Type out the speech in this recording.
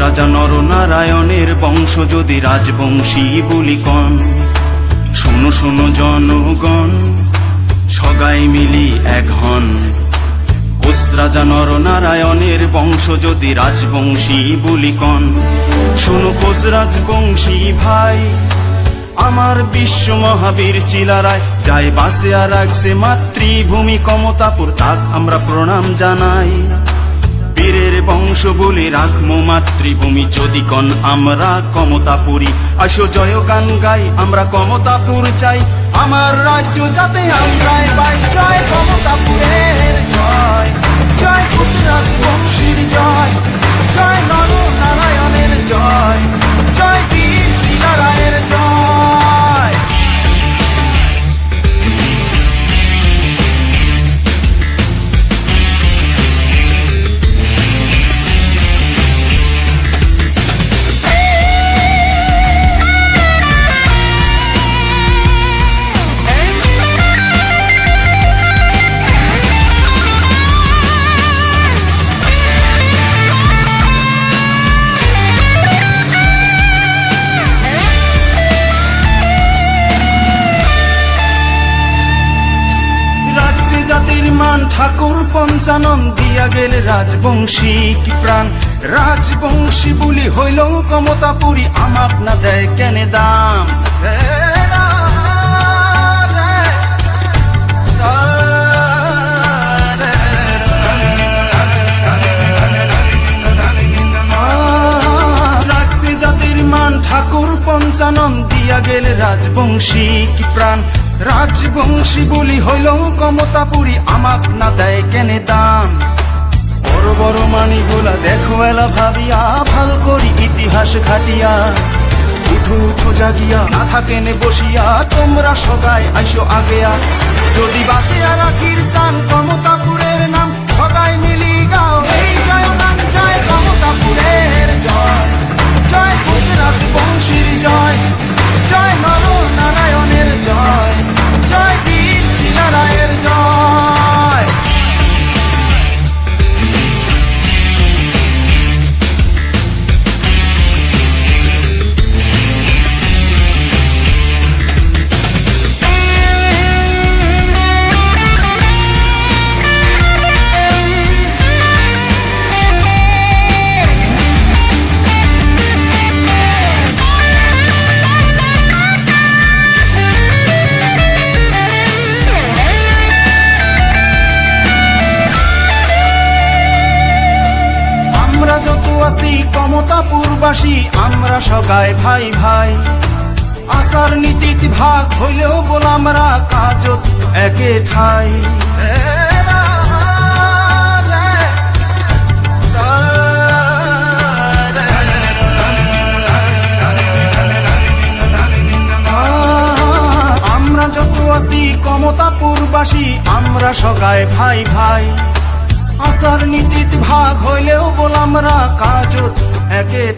রাজা নরনারায়ণের বংশ যদি রাজবংশী বলি কন শোনো শোনো জনগণ সগায় মিলি এক হন। কোষ রাজা নরনারায়ণের বংশ যদি রাজবংশী বলি কন শোনো কোষ রাজবংশী ভাই, আমার বিশ্ব মহাবীর চিলারায় যায় বাসে আর রাখছে মাতৃভূমি কমতাপুর তাক আমরা প্রণাম জানাই। বীরের বংশ বলে রাখমো মাতৃভূমি। যদি কন আমরা কমতাপুরি আসো জয় গান গাই, আমরা কমতাপুর চাই। আমার রাজ্য যাতে আমরা পাই, জয় কমতাপুরের জয়। মান ঠাকুর পঞ্চানন দিয়া গেল রাজবংশী কি প্রাণ? রাজবংশী বলি হইল কমতাপুরি আমাক না দেয় কেনে দাম? মান, ঠাকুর পঞ্চানন দিয়া গেল রাজবংশী কি প্রাণ? রাজবংশী বলি হইল কমতাপুরি, আমাক না দেয় কেনে দাম? বড় বড় মানি গোলা দেখো এলা ভাবিয়া, ভালো করি ইতিহাস ঘাটিয়া উঠু উঠু, জাগিয়া না থাকেনে বসিয়া, তোমরা সবাই আইসো আগেয়া। যদি বাসিয়া রাখির সান কমতাপুরের নাম সবাই মিলি গাও এই জয় গান জয় কমতাপুরের আছি আমরা সবাই ভাই ভাই। আসার নীতিত ভাগ হইলেও বল আমরা কাজত একে ঠাই। আমরা যত আছি কমতাপুরবাসী আমরা সবাই ভাই ভাই। আসার নীতিত ভাগ হইলেও বল আমরা কাজত একে